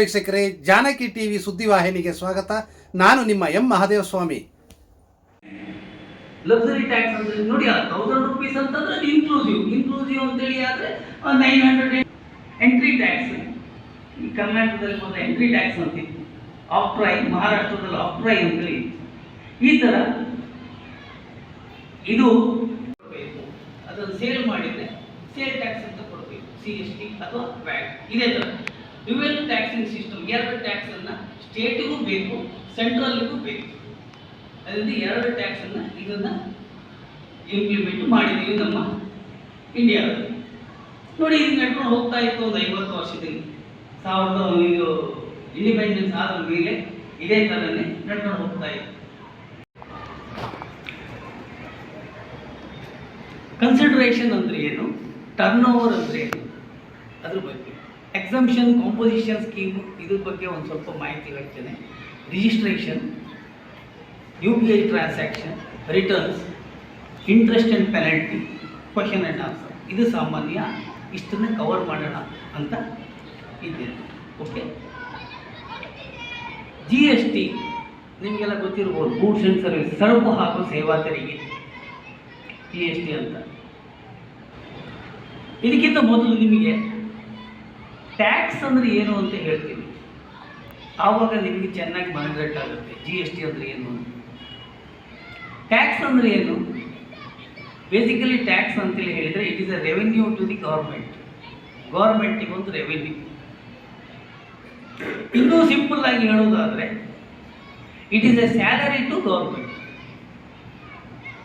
ವೀಕ್ಷಕರೇ, ಜಾನಕಿ ಟಿವಿ ಸುದ್ದಿವಾಹಿನಿಗೆ ಸ್ವಾಗತ. ನಾನು ನಿಮ್ಮ ಎಂ ಮಹಾದೇವಸ್ವಾಮಿ. ಲಕ್ಸುರಿ ಟ್ಯಾಕ್ಸ್ ಅಂದ್ರೆ ನೋಡಿ ತೌಸಂಡ್ ರುಪೀಸ್ ಅಂತಂದ್ರೆ ಇನ್ಕ್ಲೂಸಿವ್ ಇನ್ಕ್ಲೂಸಿವ್ ಅಂತೇಳಿ ಆದ್ರೆ ನೈನ್ ಹಂಡ್ರೆಡ್ ಎಂಟ್ರಿ ಟ್ಯಾಕ್ಸ್ ಈ ಕರ್ನಾಟಕದಲ್ಲಿ ಬಂದ ಎಂಟ್ರಿ ಟ್ಯಾಕ್ಸ್ ಅಂತಿತ್ತು ಆಫ್ಟ್ರೈ ಮಹಾರಾಷ್ಟ್ರದಲ್ಲಿ ಆಫ್ಟ್ರೈ ಅಂತೇಳಿ ಈ ತರ ಇದು. ಅದನ್ನು ಸೇಲ್ ಮಾಡಿದ್ರೆ ಸೇಲ್ ಟ್ಯಾಕ್ಸ್ ಅಂತ ಕೊಡಬೇಕು. ಸಿ ಎಸ್ ಟಿ ಅಥವಾ ವ್ಯಾಟ್ ಇದೇ ಥರ ಡ್ಯುವೆಲ್ ಟ್ಯಾಕ್ಸಿಂಗ್ ಸಿಸ್ಟಮ್, ಎರಡು ಟ್ಯಾಕ್ಸನ್ನು ಸ್ಟೇಟಿಗೂ ಬೇಕು ಸೆಂಟ್ರಲ್ಗೂ ಬೇಕು. ಅದರಿಂದ ಎರಡು ಟ್ಯಾಕ್ಸನ್ನು ಇದನ್ನು ಇಂಪ್ಲಿಮೆಂಟ್ ಮಾಡಿದ್ದೀವಿ ನಮ್ಮ ಇಂಡಿಯಾದಲ್ಲಿ. ನೋಡಿ, ಇದು ನಡ್ಕೊಂಡು ಹೋಗ್ತಾ ಇತ್ತು ಒಂದು ಐವತ್ತು ವರ್ಷದಲ್ಲಿ. ಸಾವಿರದ ಇದು ಇಂಡಿಪೆಂಡೆನ್ಸ್ ಆದ ಮೇಲೆ ಇದೇ ಥರನೇ ನಡ್ಕೊಂಡು ಹೋಗ್ತಾ ಇತ್ತು. ಕನ್ಸಿಡರೇಷನ್ ಅಂದರೆ ಏನು? ಟರ್ನ್ ಓವರ್ ಅಂದರೆ ಏನು? ಅದ್ರ ಬಗ್ಗೆ. ಎಕ್ಸಂಪ್ಷನ್ ಕಾಂಪೋಸಿಷನ್ ಸ್ಕೀಮ್ ಇದ್ರ ಬಗ್ಗೆ ಒಂದು ಸ್ವಲ್ಪ ಮಾಹಿತಿ ಹೇಳ್ತೇನೆ. Registration U P I transaction returns interest and penalty question and answer ಇದು ಸಾಮಾನ್ಯ ಇಷ್ಟನ್ನೇ ಕವರ್ ಮಾಡೋಣ ಅಂತ ಇದ್ದೇನೆ. ಓಕೆ ಜಿ ಎಸ್ ಟಿ ನಿಮಗೆಲ್ಲ ಗೊತ್ತಿರ್ಬೋದು ಗೂಡ್ಸ್ ಆ್ಯಂಡ್ ಸರ್ವಿಸ್ ಸರಕು ಹಾಗೂ ಸೇವಾ ತೆರಿಗೆ. ಜಿ ಎಸ್ ಟಿ ಅಂತ. ಇದಕ್ಕಿಂತ ಮೊದಲು ನಿಮಗೆ ಟ್ಯಾಕ್ಸ್ ಅಂದರೆ ಏನು ಅಂತ ಹೇಳ್ತೀನಿ. ಆವಾಗ ನಿಮಗೆ ಚೆನ್ನಾಗಿ ಮನದಟ್ಟಾಗುತ್ತೆ ಜಿ ಎಸ್ ಟಿ ಅಂದರೆ ಏನು ಟ್ಯಾಕ್ಸ್ ಅಂದರೆ ಏನು? ಬೇಸಿಕಲಿ ಟ್ಯಾಕ್ಸ್ ಅಂತೇಳಿ ಹೇಳಿದರೆ it is a revenue to the government ಗೌರ್ಮೆಂಟಿಗೆ ಒಂದು ರೆವೆನ್ಯೂ ಇನ್ನೂ ಸಿಂಪಲ್ ಆಗಿ ಹೇಳೋದಾದರೆ it is a salary to government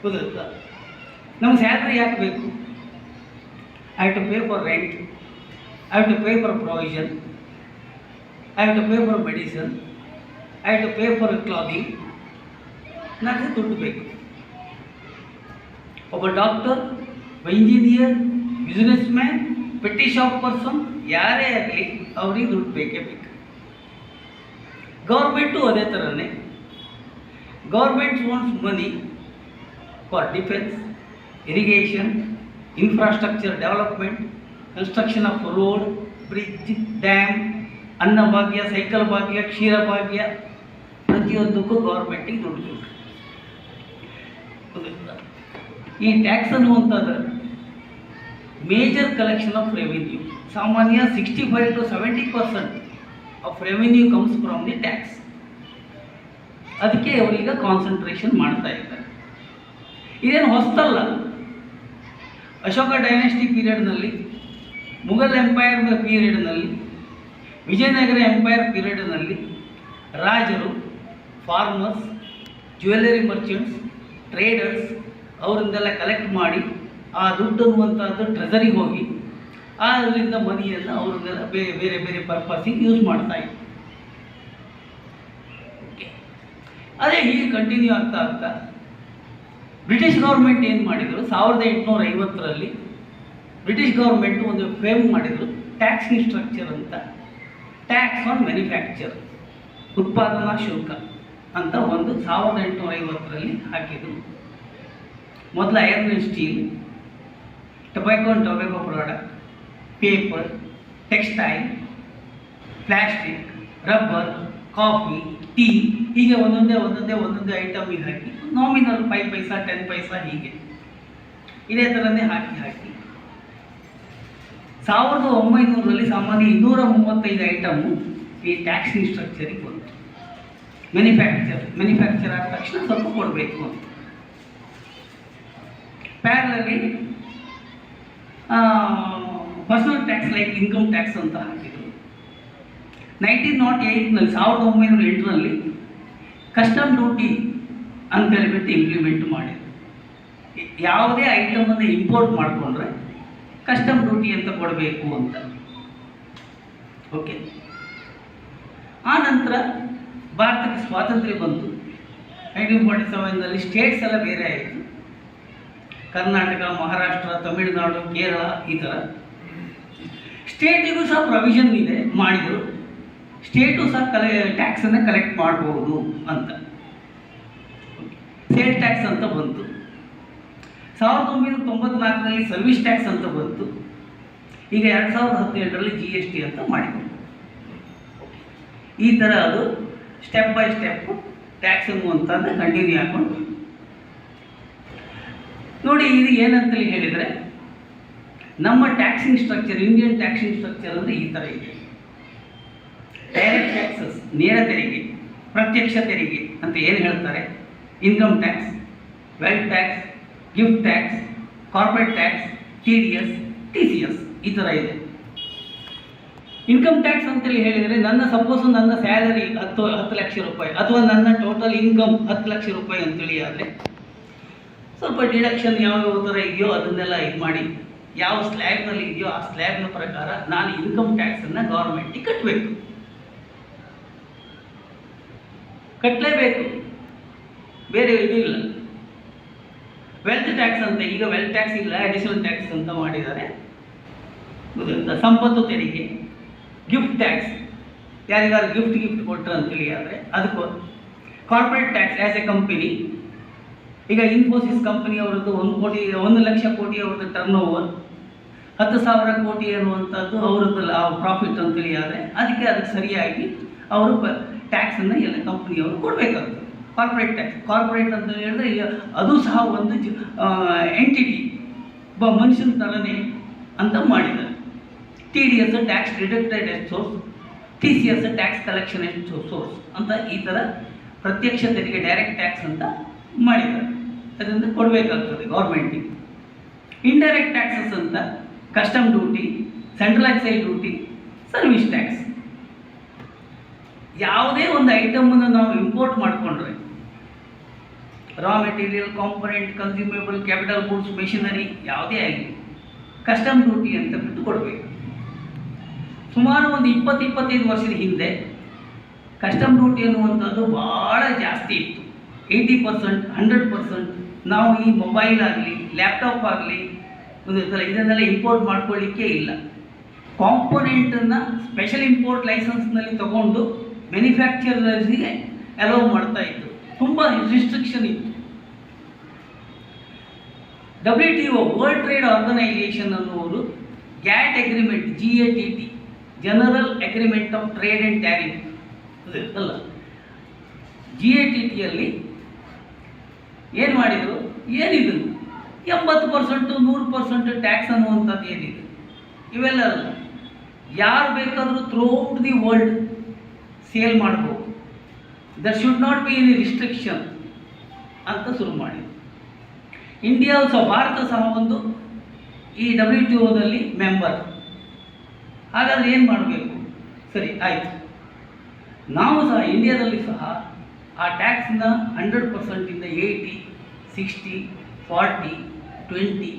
ಗೊತ್ತಾ ನಮ್ಗೆ ಸ್ಯಾಲ್ರಿ ಯಾಕೆ ಬೇಕು? I to pay for rent I have to pay for provision I have to pay for medicine I have to pay for clothing ನನಗೆ ದುಡ್ಡು ಬೇಕು ಒಬ್ಬ ಡಾಕ್ಟರ್ ಒಬ್ಬ engineer businessman petty shop person ಯಾರೇ ಆಗಲಿ ಅವ್ರಿಗೆ ದುಡ್ಡು ಬೇಕೇ ಬೇಕು ಗೌರ್ಮೆಂಟು ಅದೇ ಥರನೇ government wants money for defence irrigation infrastructure development construction of road, bridge, dam, Annabhagya, cycle Bhagya, Ksheera Bhagya, ಪ್ರತಿಯೊಂದಕ್ಕೂ ಗೌರ್ಮೆಂಟಿಗೆ ದುಡ್ಡು ಗೊತ್ತಾಯ್ತಾ? ಈ ಟ್ಯಾಕ್ಸ್ ಅನ್ನುವಂಥದ್ದು ಮೇಜರ್ ಕಲೆಕ್ಷನ್ ಆಫ್ ರೆವಿನ್ಯೂ ಸಾಮಾನ್ಯ sixty five to seventy percent of revenue comes from the tax ಅದಕ್ಕೆ ಅವರೀಗ concentration ಮಾಡ್ತಾ ಇದ್ದಾರೆ. ಇದೇನು ಹೊಸ್ತಲ್ಲ? ಅಶೋಕ ಡೈನಾಸ್ಟಿ ಪೀರಿಯಡ್ನಲ್ಲಿ ಮುಘಲ್ ಎಂಪೈರ್ ಪೀರಿಯಡ್ನಲ್ಲಿ ವಿಜಯನಗರ ಎಂಪೈರ್ ಪೀರಿಯಡ್ನಲ್ಲಿ ರಾಜರು ಫಾರ್ಮರ್ಸ್ ಜ್ಯುವೆಲ್ಲರಿ ಮರ್ಚೆಂಟ್ಸ್ ಟ್ರೇಡರ್ಸ್ ಅವರಿಂದೆಲ್ಲ ಕಲೆಕ್ಟ್ ಮಾಡಿ ಆ ದುಡ್ಡು ಅನ್ನುವಂಥದ್ದು ಟ್ರೆಸರಿಗೆ ಹೋಗಿ ಅದರಿಂದ ಮನಿಯನ್ನು ಅವ್ರನ್ನೆಲ್ಲ ಬೇರೆ ಬೇರೆ ಬೇರೆ ಪರ್ಪಸಿಗೆ ಯೂಸ್ ಮಾಡ್ತಾ ಇತ್ತು. ಅದೇ ಹೀಗೆ ಕಂಟಿನ್ಯೂ ಆಗ್ತಾ ಆಗ್ತಾ ಬ್ರಿಟಿಷ್ ಗೌರ್ಮೆಂಟ್ ಏನು ಮಾಡಿದರು ಸಾವಿರದ ಎಂಟುನೂರ ಐವತ್ತರಲ್ಲಿ ಬ್ರಿಟಿಷ್ ಗೌರ್ಮೆಂಟ್ ಒಂದು ಫ್ರೇಮ್ ಮಾಡಿದರು ಟ್ಯಾಕ್ಸ್ ಸ್ಟ್ರಕ್ಚರ್ ಅಂತ. ಟ್ಯಾಕ್ಸ್ ಆನ್ ಮ್ಯಾನುಫ್ಯಾಕ್ಚರ್ ಉತ್ಪಾದನಾ ಶುಲ್ಕ ಅಂತ ಒಂದು ಸಾವಿರದ ಎಂಟುನೂರ ಐವತ್ತರಲ್ಲಿ ಹಾಕಿದ್ರು. ಮೊದಲು iron steel tobacco and tobacco product paper textile plastic rubber coffee tea ಹೀಗೆ ಒಂದೊಂದೇ ಒಂದೊಂದೇ ಒಂದೊಂದೇ ಐಟಮಿಗೆ ಹಾಕಿ nominal five paisa ten paisa ಹೀಗೆ. ಇದೇ ಥರನೇ ಹಾಕಿ ಹಾಕಿ. ಸಾವಿರದ ಒಂಬೈನೂರರಲ್ಲಿ ಸಾಮಾನ್ಯ ಇನ್ನೂರ ಮೂವತ್ತೈದು ಐಟಮು ಈ ಟ್ಯಾಕ್ಸಿಂಗ್ ಸ್ಟ್ರಕ್ಚರಿಗೆ ಬಂತು. ಮ್ಯಾನುಫ್ಯಾಕ್ಚರ್ ಮ್ಯಾನುಫ್ಯಾಕ್ಚರ್ ಆದ ತಕ್ಷಣ ಸ್ವಲ್ಪ ಕೊಡಬೇಕು ಅಂತ. ಪ್ಯಾರಲಲ್ಲಿ personal tax like income tax ಅಂತ ಹಾಕಿದರು. ನೈನ್ಟೀನ್ ನಾಟ್ ಏಯ್ಟ್ನಲ್ಲಿ ಸಾವಿರದ ಒಂಬೈನೂರ ಎಂಟರಲ್ಲಿ ಕಸ್ಟಮ್ ಡ್ಯೂಟಿ ಅಂತ ಹೇಳ್ಬಿಟ್ಟು ಇಂಪ್ಲಿಮೆಂಟ್ ಮಾಡಿದ್ರು. ಯಾವುದೇ ಐಟಮನ್ನು ಇಂಪೋರ್ಟ್ ಮಾಡಿಕೊಂಡ್ರೆ ಕಸ್ಟಮ್ ಡ್ಯೂಟಿ ಅಂತ ಕೊಡಬೇಕು ಅಂತ. ಓಕೆ ಆ ನಂತರ ಭಾರತಕ್ಕೆ ಸ್ವಾತಂತ್ರ್ಯ ಬಂತು. ನೈನ್ಟೀನ್ ಫಾರ್ಟಿ ಸೆವೆನ್ನಲ್ಲಿ ಸ್ಟೇಟ್ಸ್ ಎಲ್ಲ ಬೇರೆ ಆಯಿತು. ಕರ್ನಾಟಕ, ಮಹಾರಾಷ್ಟ್ರ, ತಮಿಳುನಾಡು, ಕೇರಳ ಈ ಥರ ಸ್ಟೇಟಿಗೂ ಸಹ ಪ್ರೊವಿಷನ್ ಇದೆ ಮಾಡಿದರು. ಸ್ಟೇಟು ಸಹ ಕಲೆ ಟ್ಯಾಕ್ಸನ್ನು ಕಲೆಕ್ಟ್ ಮಾಡ್ಬೋದು ಅಂತ. ಸೇಲ್ ಟ್ಯಾಕ್ಸ್ ಅಂತ ಬಂತು. ಸಾವಿರದ ಒಂಬೈನೂರ ತೊಂಬತ್ನಾಲ್ಕರಲ್ಲಿ ಸರ್ವಿಸ್ ಟ್ಯಾಕ್ಸ್ ಅಂತ ಬಂತು. ಈಗ ಎರಡು ಸಾವಿರದ ಹದಿನೆಂಟರಲ್ಲಿ ಜಿ ಎಸ್ ಟಿ ಅಂತ ಮಾಡಿದ್ರು ಈ ಥರ ಅದು ಸ್ಟೆಪ್ ಬೈ ಸ್ಟೆಪ್ಪು ಟ್ಯಾಕ್ಸ್ ಅನ್ನುವಂಥದ್ದು ಕಂಟಿನ್ಯೂ ಹಾಕೊಂಡು. ನೋಡಿ, ಇದು ಏನಂತೇಳಿ ಹೇಳಿದರೆ, ನಮ್ಮ taxing structure Indian taxing structure ಅಂದರೆ ಈ ಥರ ಇದೆ. ಡೈರೆಕ್ಟ್ ಟ್ಯಾಕ್ಸಸ್ ನೇರ ತೆರಿಗೆ, ಪ್ರತ್ಯಕ್ಷ ತೆರಿಗೆ ಅಂತ ಏನು ಹೇಳ್ತಾರೆ? Income tax wealth tax gift tax corporate tax T D S T C S ಈ ಥರ ಇದೆ. ಇನ್ಕಮ್ ಟ್ಯಾಕ್ಸ್ ಅಂತೇಳಿ ಹೇಳಿದರೆ ನನ್ನ ಸಪೋಸ್ ನನ್ನ ಸ್ಯಾಲರಿ ಹತ್ತು ಹತ್ತು ಲಕ್ಷ ರೂಪಾಯಿ ಅಥವಾ ನನ್ನ ಟೋಟಲ್ ಇನ್ಕಮ್ ಹತ್ತು ಲಕ್ಷ ರೂಪಾಯಿ ಅಂತೇಳಿ ಆದರೆ ಸ್ವಲ್ಪ ಡಿಡಕ್ಷನ್ ಯಾವ ಯಾವ ಥರ ಇದೆಯೋ ಅದನ್ನೆಲ್ಲ ಇದು ಮಾಡಿ, ಯಾವ ಸ್ಲ್ಯಾಬ್ನಲ್ಲಿ ಇದೆಯೋ ಆ ಸ್ಲ್ಯಾಬ್ನ ಪ್ರಕಾರ ನಾನು ಇನ್ಕಮ್ ಟ್ಯಾಕ್ಸನ್ನು ಗೌರ್ಮೆಂಟಿಗೆ ಕಟ್ಟಬೇಕು ಕಟ್ಟಲೇಬೇಕು ಬೇರೆ ಇದು ಇಲ್ಲ. ವೆಲ್ತ್ ಟ್ಯಾಕ್ಸ್ ಅಂತ, ಈಗ ವೆಲ್ತ್ ಟ್ಯಾಕ್ಸ್ ಇಲ್ಲ ಅಡಿಷನಲ್ ಟ್ಯಾಕ್ಸ್ ಅಂತ ಮಾಡಿದ್ದಾರೆ? ಸಂಪತ್ತು ತೆರಿಗೆ ಗಿಫ್ಟ್ ಟ್ಯಾಕ್ಸ್ ಯಾರಿಗಾರು ಗಿಫ್ಟ್ ಗಿಫ್ಟ್ ಕೊಟ್ಟರು ಅಂತೇಳಿ ಆದರೆ, ಅದಕ್ಕೂ corporate tax as a company ಈಗ ಇನ್ಫೋಸಿಸ್ ಕಂಪನಿ ಅವರದ್ದು ಒಂದು ಕೋಟಿ, ಒಂದು ಲಕ್ಷ ಕೋಟಿ ಅವ್ರದ್ದು ಟರ್ನ್ ಓವರ್ ಹತ್ತು ಸಾವಿರ ಕೋಟಿ ಅನ್ನುವಂಥದ್ದು ಅವರದ್ದು ಪ್ರಾಫಿಟ್ ಅಂತೇಳಿ ಆದರೆ, ಅದಕ್ಕೆ ಅದಕ್ಕೆ ಸರಿಯಾಗಿ ಅವರು ಟ್ಯಾಕ್ಸನ್ನು ಎಲ್ಲ ಕಂಪ್ನಿಯವರು ಕೊಡಬೇಕಾಗ್ತದೆ. ಕಾರ್ಪೊರೇಟ್ ಟ್ಯಾಕ್ಸ್ ಕಾರ್ಪೊರೇಟ್ ಅಂತ ಹೇಳಿದ್ರೆ ಅದು ಸಹ ಒಂದು ಎಂಟಿಟಿ ಒಬ್ಬ ಮನುಷ್ಯನ ಥರನೇ ಅಂತ ಮಾಡಿದ್ದಾರೆ. T D S tax deducted at source T C S tax collection ಎಷ್ಟು ಸೋರ್ಸ್ ಅಂತ ಈ ಥರ ಪ್ರತ್ಯಕ್ಷ ತೆರಿಗೆ ಡೈರೆಕ್ಟ್ ಟ್ಯಾಕ್ಸ್ ಅಂತ ಮಾಡಿದ್ದಾರೆ. ಅದರಿಂದ ಕೊಡಬೇಕಾಗ್ತದೆ ಗೌರ್ಮೆಂಟಿಗೆ ಇಂಡೈರೆಕ್ಟ್ ಟ್ಯಾಕ್ಸಸ್ ಅಂತ custom duty central excise duty service tax ಯಾವುದೇ ಒಂದು ಐಟಮನ್ನು ನಾವು ಇಂಪೋರ್ಟ್ ಮಾಡಿಕೊಂಡ್ರೆ raw material component consumable capital goods machinery ಯಾವುದೇ ಆಗಲಿ ಕಸ್ಟಮ್ ಡ್ಯೂಟಿ ಅಂತ ಬಿಟ್ಟು ಕೊಡಬೇಕು ಸುಮಾರು ಒಂದು ಇಪ್ಪತ್ತು, ಇಪ್ಪತ್ತೈದು ವರ್ಷದ ಹಿಂದೆ ಕಸ್ಟಮ್ ಡ್ಯೂಟಿ ಅನ್ನುವಂಥದ್ದು ಭಾಳ ಜಾಸ್ತಿ ಇತ್ತು. ಏಯ್ಟಿ ಪರ್ಸೆಂಟ್ ಹಂಡ್ರೆಡ್ ಪರ್ಸೆಂಟ್ ನಾವು ಈ ಮೊಬೈಲ್ ಆಗಲಿ ಲ್ಯಾಪ್ಟಾಪ್ ಆಗಲಿ ಇದನ್ನೆಲ್ಲ ಇಂಪೋರ್ಟ್ ಮಾಡ್ಕೊಳ್ಳಿಕ್ಕೆ ಇಲ್ಲ. ಕಾಂಪೊನೆಂಟನ್ನು ಸ್ಪೆಷಲ್ ಇಂಪೋರ್ಟ್ ಲೈಸೆನ್ಸ್ನಲ್ಲಿ ತಗೊಂಡು ಮ್ಯಾನುಫ್ಯಾಕ್ಚರರ್ಸ್ಗೆ ಅಲೋವ್ ಮಾಡ್ತಾ ಇತ್ತು ತುಂಬ ರಿಸ್ಟ್ರಿಕ್ಷನ್ ಇತ್ತು. W T O world trade organisation ಅನ್ನುವರು GATT agreement G A T T general agreement of trade and tariff ಅಲ್ಲ? ಜಿ ಎ ಟಿ ಟಿಯಲ್ಲಿ ಏನು ಮಾಡಿದರು? ಏನಿದು? ಎಂಬತ್ತು ಪರ್ಸೆಂಟು ನೂರು ಪರ್ಸೆಂಟ್ ಟ್ಯಾಕ್ಸ್ ಅನ್ನುವಂಥದ್ದು ಏನಿದೆ? ಇವೆಲ್ಲ ಅಲ್ಲ. ಯಾರು ಬೇಕಾದರೂ ಥ್ರೂಔಟ್ ದಿ ವರ್ಲ್ಡ್ ಸೇಲ್ ಮಾಡ್ಬೋದು. There should not be any restriction ಅಂತ ಶುರು ಮಾಡಿದ್ರು. ಇಂಡಿಯಾ ಸಹ ಭಾರತ ಸಹ ಒಂದು ಈ ಡಬ್ಲ್ಯೂ ಟಿ ಒದಲ್ಲಿ ಮೆಂಬರ್ ಹಾಗಾದರೆ ಏನು ಮಾಡಬೇಕು? ಸರಿ, ಆಯಿತು. ನಾವು ಸಹ ಇಂಡಿಯಾದಲ್ಲಿ ಸಹ, ಆ ಟ್ಯಾಕ್ಸ್ನ ಹಂಡ್ರೆಡ್ ಪರ್ಸೆಂಟಿಂದ ಏಯ್ಟಿ ಸಿಕ್ಸ್ಟಿ ಫಾರ್ಟಿ ಟ್ವೆಂಟಿ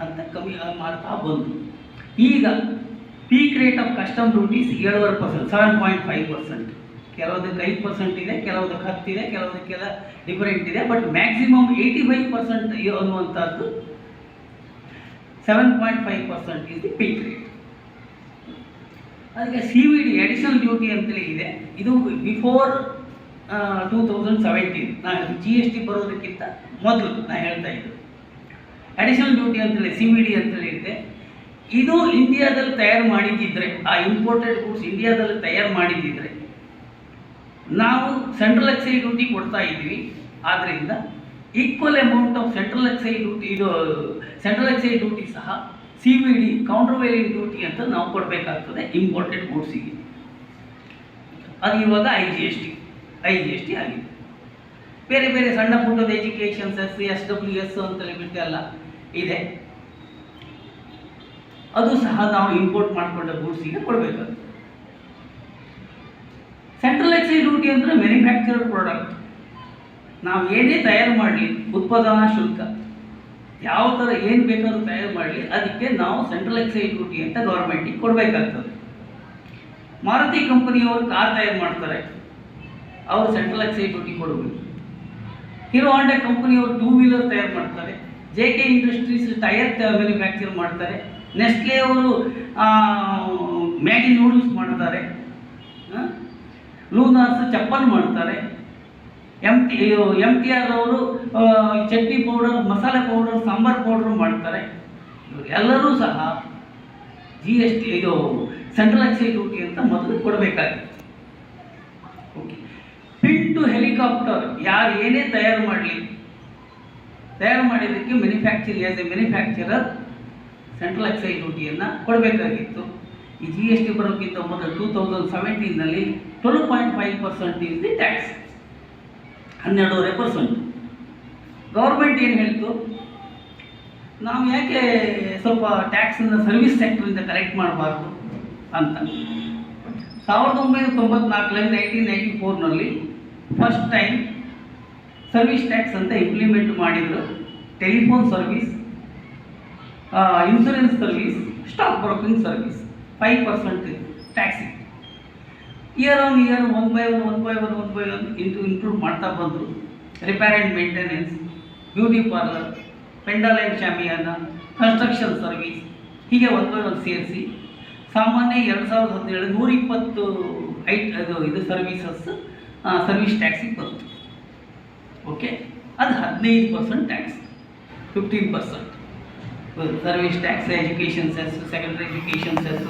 ಅಂತ ಕಮ್ಮಿ ಮಾಡ್ತಾ ಬಂದು. ಈಗ peak rate of custom duties ಏಳುವರೆ percent seven point five percent ಕೆಲವುದಕ್ಕೆ ಐದು ಪರ್ಸೆಂಟ್ ಇದೆ, ಕೆಲವುದಕ್ಕೆ ಹತ್ತಿದೆ ಕೆಲವುದಕ್ಕೆಲ್ಲ ಡಿಫರೆಂಟ್ ಇದೆ. But maximum eighty five percent ಅನ್ನುವಂಥದ್ದು seven point five percent is the peak rate ಅದಕ್ಕೆ C V D additional duty ಅಂತೇಳಿ ಇದೆ. ಇದು ಬಿಫೋರ್ ಟೂ ತೌಸಂಡ್ ಸೆವೆಂಟೀನ್ ನಾನು ಜಿ ಎಸ್ ಟಿ ಬರೋದಕ್ಕಿಂತ ಮೊದಲು ನಾನು ಹೇಳ್ತಾ ಇದ್ದು. ಅಡಿಷನಲ್ ಡ್ಯೂಟಿ ಅಂತೇಳಿ ಸಿ ವಿ ಡಿ ಅಂತೇಳಿ ಇದೆ. ಇದು ಇಂಡಿಯಾದಲ್ಲಿ ತಯಾರು ಮಾಡಿದ್ದಿದ್ರೆ, ಆ ಇಂಪೋರ್ಟೆಡ್ ಗೂಡ್ಸ್ ಇಂಡಿಯಾದಲ್ಲಿ ತಯಾರು ಮಾಡಿದ್ದಿದ್ರೆ ನಾವು ಸೆಂಟ್ರಲ್ ಎಕ್ಸೈಸ್ ಡ್ಯೂಟಿ ಕೊಡ್ತಾ ಇದ್ದೀವಿ. ಆದ್ದರಿಂದ equal amount of central excise duty ಇದು ಸೆಂಟ್ರಲ್ ಎಕ್ಸೈಸ್ ಡ್ಯೂಟಿ ಸಹ C V D countervailing duty ಅಂತ ನಾವು ಕೊಡಬೇಕಾಗ್ತದೆ ಇಂಪೋರ್ಟೆಡ್ ಗೂಡ್ಸಿಗೆ ಅದು ಇವಾಗ I G S T I G S T ಆಗಿದೆ. ಬೇರೆ ಬೇರೆ ಸಣ್ಣ ಪುಟ್ಟದ education S S W S ಅಂತ ಲಿಮಿಟ್ ಎಲ್ಲ ಇದೆ. ಅದು ಸಹ ನಾವು ಇಂಪೋರ್ಟ್ ಮಾಡಿಕೊಂಡ ಗೂಡ್ಸಿಗೆ ಕೊಡಬೇಕಾಗ್ತದೆ. ಎಕ್ಸೈಸ್ ಡ್ಯೂಟಿ ಅಂದರೆ ಮ್ಯಾನುಫ್ಯಾಕ್ಚರ್ಡ್ ಪ್ರಾಡಕ್ಟ್. ನಾವು ಏನೇ ತಯಾರು ಮಾಡಲಿ, ಉತ್ಪಾದನಾ ಶುಲ್ಕ, ಯಾವ ಥರ ಏನು ಬೇಕಾದ್ರೂ ತಯಾರು ಮಾಡಲಿ, ಅದಕ್ಕೆ ನಾವು ಸೆಂಟ್ರಲ್ ಎಕ್ಸೈಸ್ ಡ್ಯೂಟಿ ಅಂತ ಗೌರ್ಮೆಂಟಿಗೆ ಕೊಡಬೇಕಾಗ್ತದೆ. ಮಾರುತಿ ಕಂಪನಿಯವರು ಕಾರ್ ತಯಾರು ಮಾಡ್ತಾರೆ, ಅವರು ಸೆಂಟ್ರಲ್ ಎಕ್ಸೈಸ್ ಡ್ಯೂಟಿ ಕೊಡಬೇಕು ಹೀರೋ ಹಾಂಡಾ ಕಂಪನಿಯವರು ಟೂ ವೀಲರ್ ತಯಾರು ಮಾಡ್ತಾರೆ, J K industries tyre manufacture ಮಾಡ್ತಾರೆ, ನೆಸ್ಲೆ ಅವರು ಮ್ಯಾಗಿ ನೂಡಲ್ಸ್ ಮಾಡ್ತಾರೆ ಆ? ಚಪ್ಪಲಿ ಮಾಡ್ತಾರೆ. M T M T R ಅವರು ಚಟ್ನಿ ಪೌಡರ್ ಮಸಾಲೆ ಪೌಡರ್ ಸಾಂಬಾರ್ ಪೌಡರ್ ಮಾಡ್ತಾರೆ. ಇವರೆಲ್ಲರೂ ಸಹ ಜಿ ಎಸ್ ಟಿ ಇದು ಸೆಂಟ್ರಲ್ ಎಕ್ಸೈಸ್ ಡ್ಯೂಟಿ ಅಂತ ಮೊದಲು ಕೊಡಬೇಕಾಗಿತ್ತು ಓಕೆ ಟು ಹೆಲಿಕಾಪ್ಟರ್ ಯಾರು ಏನೇ ತಯಾರು ಮಾಡಲಿ. ತಯಾರು ಮಾಡಿದ್ದಕ್ಕೆ manufacture as a manufacturer central excise ಡ್ಯೂಟಿಯನ್ನು ಕೊಡಬೇಕಾಗಿತ್ತು. ಈ ಜಿ ಎಸ್ ಟಿ ಬರೋಕ್ಕಿಂತ ಮೊದಲು two thousand ಸೆವೆಂಟೀನಲ್ಲಿ twelve point five percent is the tax ಹನ್ನೆರಡೂವರೆ percent government ಏನು ಹೇಳ್ತು? ನಾವು ಯಾಕೆ ಸ್ವಲ್ಪ ಟ್ಯಾಕ್ಸನ್ನು ಸರ್ವಿಸ್ ಸೆಕ್ಟರಿಂದ ಕಲೆಕ್ಟ್ ಮಾಡಬಾರ್ದು ಅಂತ. ಸಾವಿರದ ಒಂಬೈನೂರ ತೊಂಬತ್ನಾಲ್ಕರಲ್ಲಿ ನೈನ್ಟೀನ್ ನೈಂಟಿ ಫೋರ್ನಲ್ಲಿ ಫಸ್ಟ್ ಟೈಮ್ ಸರ್ವಿಸ್ ಟ್ಯಾಕ್ಸ್ ಅಂತ ಇಂಪ್ಲಿಮೆಂಟ್ ಮಾಡಿದರು. Telephone service insurance service stock broking service five percent tax year on year one by one one by one one by one into include ಮಾಡ್ತಾ ಬಂದರು. Repair and maintenance beauty parlour pandal and shamiana construction service ಹೀಗೆ one by one ಸೇರಿಸಿ ಸಾಮಾನ್ಯ ಎರಡು ಸಾವಿರದ ಹದಿನೇಳು ನೂರ ಇಪ್ಪತ್ತು ಐಟ್ ಅದು ಇದು ಸರ್ವಿಸಸ್ ಸರ್ವಿಸ್ ಟ್ಯಾಕ್ಸಿಗೆ ಬಂತು. ಓಕೆ ಅದು ಹದಿನೈದು percent tax fifteen percent service tax education cess secondary education cess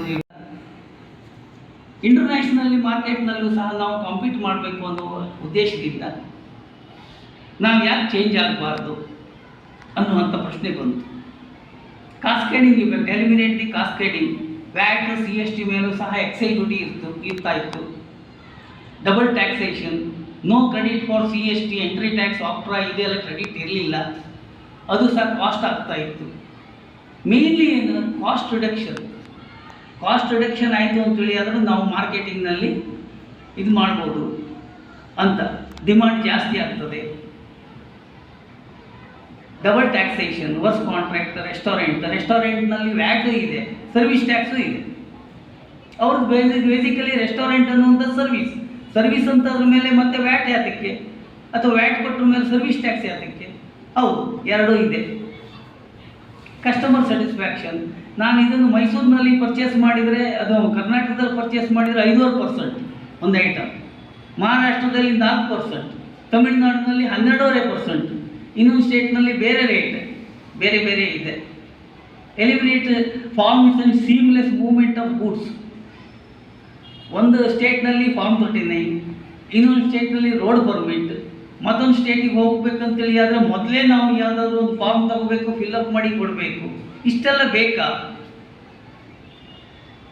international ಮಾರ್ಕೆಟ್ನಲ್ಲೂ ಸಹ ನಾವು ಕಾಂಪೀಟ್ ಮಾಡಬೇಕು ಅನ್ನೋ ಉದ್ದೇಶದಿಂದ ನಾವು ಯಾಕೆ ಚೇಂಜ್ ಆಗಬಾರ್ದು ಅನ್ನುವಂಥ ಪ್ರಶ್ನೆ ಬಂತು. ಕಾಸ್ಕೇಡಿಂಗ್ ಇರಬೇಕು eliminate the cascading VAT C S T ಮೇಲೂ ಸಹ ಎಕ್ಸೈಸ್ ಡ್ಯೂಟಿ ಇರ್ತು, ಇರ್ತಾ ಇತ್ತು. Double taxation no credit for C S T entry tax ಆಫ್ಟ್ರಾ ಇದೆಲ್ಲ ಕ್ರೆಡಿಟ್ ಇರಲಿಲ್ಲ. ಅದು ಸಹ ಕಾಸ್ಟ್ ಆಗ್ತಾ ಇತ್ತು. ಮೇನ್ಲಿ ಏನು? ಕಾಸ್ಟ್ ರಿಡಕ್ಷನ್ ಕಾಸ್ಟ್ ರಿಡಕ್ಷನ್ ಆಯಿತು ಅಂತೇಳಿ ಆದರೆ ನಾವು ಮಾರ್ಕೆಟಿಂಗ್ನಲ್ಲಿ ಇದು ಮಾಡ್ಬೋದು ಅಂತ. ಡಿಮಾಂಡ್ ಜಾಸ್ತಿ ಆಗ್ತದೆ. Double taxation works contract restaurant ರೆಸ್ಟೋರೆಂಟ್ನಲ್ಲಿ ವ್ಯಾಟು ಇದೆ ಸರ್ವಿಸ್ ಟ್ಯಾಕ್ಸು ಇದೆ. ಅವ್ರದ್ದು ಬೇಸಿಕ್ ಬೇಸಿಕಲಿ ರೆಸ್ಟೋರೆಂಟ್ ಅನ್ನುವಂಥ ಸರ್ವಿಸ್ ಸರ್ವಿಸ್ ಅಂತ ಅದ್ರ ಮೇಲೆ ಮತ್ತೆ ವ್ಯಾಟ್ ಯಾತಕ್ಕೆ? ಅಥವಾ ವ್ಯಾಟ್ ಕೊಟ್ಟರ ಮೇಲೆ ಸರ್ವಿಸ್ ಟ್ಯಾಕ್ಸ್ ಯಾತಕ್ಕೆ? ಹೌದು, ಎರಡೂ ಇದೆ. ಕಸ್ಟಮರ್ ಸ್ಯಾಟಿಸ್ಫ್ಯಾಕ್ಷನ್ ನಾನು ಇದನ್ನು ಮೈಸೂರಿನಲ್ಲಿ ಪರ್ಚೇಸ್ ಮಾಡಿದರೆ, ಅದು ಕರ್ನಾಟಕದಲ್ಲಿ ಪರ್ಚೇಸ್ ಮಾಡಿದರೆ ಐದೂವರೆ ಪರ್ಸೆಂಟ್ ಒಂದು ಐಟಮ್ ಮಹಾರಾಷ್ಟ್ರದಲ್ಲಿ ನಾಲ್ಕು ಪರ್ಸೆಂಟ್ ತಮಿಳುನಾಡಿನಲ್ಲಿ ಹನ್ನೆರಡೂವರೆ ಪರ್ಸೆಂಟ್ ಇನ್ನೊಂದು ಸ್ಟೇಟ್ನಲ್ಲಿ ಬೇರೆ ರೇಟ್ ಬೇರೆ ಬೇರೆ ಇದೆ. Eliminate forms and seamless movement of goods ಒಂದು ಸ್ಟೇಟ್ನಲ್ಲಿ ಫಾರ್ಮ್ ತರ್ಟಿ ನೈನ್ ಇನ್ನೊಂದು ಸ್ಟೇಟ್ನಲ್ಲಿ ರೋಡ್ ಪರ್ಮಿಟ್ ಮತ್ತೊಂದು ಸ್ಟೇಟಿಗೆ ಹೋಗ್ಬೇಕಂತೇಳಿ ಆದರೆ ಮೊದಲೇ ನಾವು ಯಾವುದಾದ್ರು ಒಂದು ಫಾರ್ಮ್ ತಗೋಬೇಕು ಫಿಲ್ಅಪ್ ಮಾಡಿ ಕೊಡಬೇಕು. ಇಷ್ಟೆಲ್ಲ ಬೇಕಾ?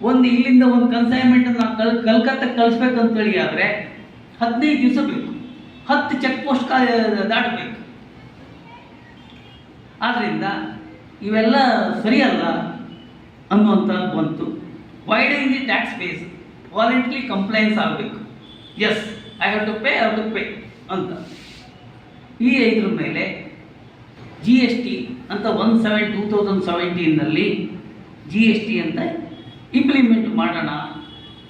ಒಂದು ಇಲ್ಲಿಂದ ಒಂದು ಕನ್ಸೈನ್ಮೆಂಟ್ ನಾವು ಕಲ್ ಕಲ್ಕತ್ತಕ್ಕೆ ಕಳಿಸ್ಬೇಕಂತೇಳಿ ಆದರೆ ಹದಿನೈದು ದಿವಸ ಬೇಕು. ಹತ್ತು ಚೆಕ್ ಪೋಸ್ಟ್ ದಾಟಬೇಕು. ಆದ್ದರಿಂದ ಇವೆಲ್ಲ ಸರಿಯಲ್ಲ ಅನ್ನುವಂಥ ಬಂತು. Widening the tax base voluntarily compliance ಆಗಬೇಕು. Yes I have to pay have to pay ಅಂತ. ಈ ರೈತರ ಮೇಲೆ ಜಿ ಎಸ್ ಟಿ ಅಂತ ಒನ್ ಸೆವೆನ್ ಟೂ ತೌಸಂಡ್ ಸೆವೆಂಟೀನಲ್ಲಿ ಜಿ ಎಸ್ ಟಿ ಅಂತ ಇಂಪ್ಲಿಮೆಂಟ್ ಮಾಡೋಣ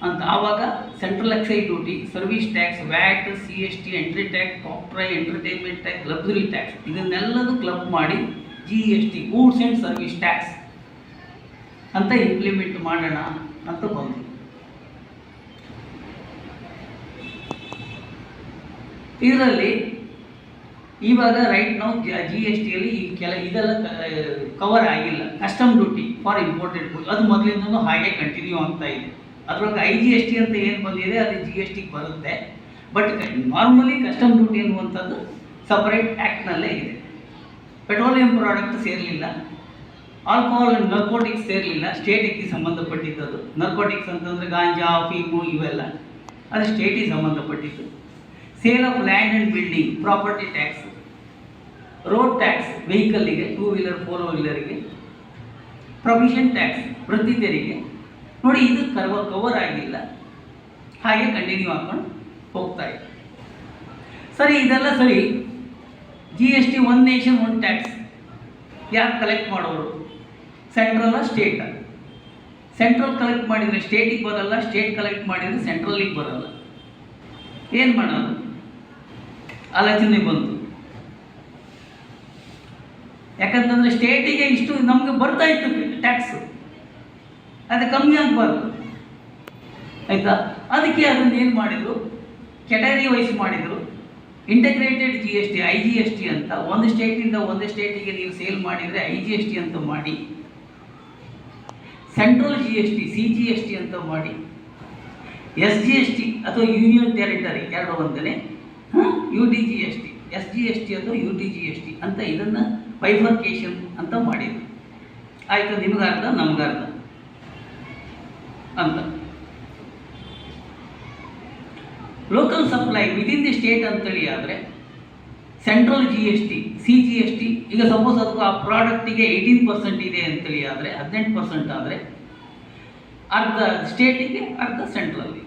ಅಂತ. ಆವಾಗ central excise duty service tax VAT C S T entry tax ಕಾಪ್ರೈ entertainment tax luxury tax ಇದನ್ನೆಲ್ಲದೂ ಕ್ಲಬ್ ಮಾಡಿ G S T goods and service tax ಅಂತ implement ಮಾಡೋಣ ಅಂತ ಬಂತು ಇದರಲ್ಲಿ ಇವಾಗ ರೈಟ್ ನಾವು ಜಿ ಎಸ್ ಟಿಯಲ್ಲಿ ಈ ಕೆಲ, ಇದೆಲ್ಲ ಕವರ್ ಆಗಿಲ್ಲ. Custom duty for imported food ಅದು ಮೊದಲಿಂದನೂ ಹಾಗೆ ಕಂಟಿನ್ಯೂ ಆಗ್ತಾ ಇದೆ. ಅದ್ರೊಳಗೆ ಐ ಜಿ ಎಸ್ ಟಿ ಅಂತ ಏನು ಬಂದಿದೆ, ಅದು ಜಿ ಎಸ್ ಟಿಗೆ ಬರುತ್ತೆ. ಬಟ್ ನಾರ್ಮಲಿ ಕಸ್ಟಮ್ ಡ್ಯೂಟಿ ಅನ್ನುವಂಥದ್ದು ಸಪರೇಟ್ ಆ್ಯಕ್ಟ್ನಲ್ಲೇ ಇದೆ. ಪೆಟ್ರೋಲಿಯಂ ಪ್ರಾಡಕ್ಟ್ ಸೇರಲಿಲ್ಲ. ಆಲ್ಕೋಹಾಲ್ ಆ್ಯಂಡ್ ನರ್ಕೋಟಿಕ್ಸ್ ಸೇರಲಿಲ್ಲ. ಸ್ಟೇಟಿಗೆ ಸಂಬಂಧಪಟ್ಟಿದ್ದದು ನರ್ಕೋಟಿಕ್ಸ್ ಅಂತಂದರೆ ಗಾಂಜಾ, ಫೀಮು ಇವೆಲ್ಲ. ಅದು ಸ್ಟೇಟಿಗೆ ಸಂಬಂಧಪಟ್ಟಿದ್ದು. Sale of land and building property tax road tax ವೆಹಿಕಲ್ಲಿಗೆ two wheeler four ವೀಲರಿಗೆ ಪ್ರೊವಿಷನ್ ಟ್ಯಾಕ್ಸ್ ಪ್ರತಿ ತೆರಿಗೆ. ನೋಡಿ, ಇದು ಕವರ್ ಕವರ್ ಆಗಿಲ್ಲ. ಹಾಗೆ ಕಂಟಿನ್ಯೂ ಹಾಕೊಂಡು ಹೋಗ್ತಾ ಇದೆ. ಸರಿ, ಇದೆಲ್ಲ ಸರಿ. G S T one nation one tax ಯಾರು ಕಲೆಕ್ಟ್ ಮಾಡೋರು? ಸೆಂಟ್ರಲ್ಲ ಸ್ಟೇಟ್ ಸೆಂಟ್ರಲ್ ಕಲೆಕ್ಟ್ ಮಾಡಿದರೆ ಸ್ಟೇಟಿಗೆ ಬರಲ್ಲ ಸ್ಟೇಟ್ ಕಲೆಕ್ಟ್ ಮಾಡಿದರೆ ಸೆಂಟ್ರಲಿಗೆ ಬರಲ್ಲ. ಏನು ಮಾಡೋದು? ಆಲೋಚನೆ ಬಂತು. ಯಾಕಂತಂದರೆ ಸ್ಟೇಟಿಗೆ ಇಷ್ಟು ನಮಗೆ ಬರ್ತಾ ಇತ್ತು ಟ್ಯಾಕ್ಸ್ ಅದು ಕಮ್ಮಿ ಆಗಬಾರ್ದು. ಆಯಿತಾ? ಅದಕ್ಕೆ ಅದನ್ನು ಏನು ಮಾಡಿದರು? ಕೆಟಗರಿ ವೈಸ್ ಮಾಡಿದರು. Integrated G S T I G S T ಅಂತ, ಒಂದು ಸ್ಟೇಟಿಂದ ಒಂದು ಸ್ಟೇಟಿಗೆ ನೀವು ಸೇಲ್ ಮಾಡಿದರೆ ಐ ಜಿ ಎಸ್ ಟಿ ಅಂತ ಮಾಡಿ central G S T C G S T ಅಂತ ಮಾಡಿ ಎಸ್ ಜಿ ಎಸ್ ಟಿ ಅಥವಾ ಯೂನಿಯನ್ ಟೆರಿಟರಿ ಎರಡು ಒಂದನೇ. U D G S T S G S T ಅಥವಾ U T G S T ಅಂತ ಇದನ್ನು ಬೈಫರ್ಕೇಶನ್ ಅಂತ ಮಾಡಿದ್ರು. ಆಯಿತು ನಿಮಗರ್ಧ ನಮಗರ್ಧ ಅಂತ. Local supply within the state ಅಂತೇಳಿ ಆದರೆ central G S T C G S T ಈಗ ಸಪೋಸ್ ಅದಕ್ಕೂ ಆ ಪ್ರಾಡಕ್ಟಿಗೆ ಏಯ್ಟೀನ್ ಪರ್ಸೆಂಟ್ ಇದೆ ಅಂತೇಳಿ ಆದರೆ, ಹದಿನೆಂಟು ಪರ್ಸೆಂಟ್ ಆದರೆ, ಅರ್ಧ ಸ್ಟೇಟಿಗೆ ಅರ್ಧ ಸೆಂಟ್ರಲ್ಲಿ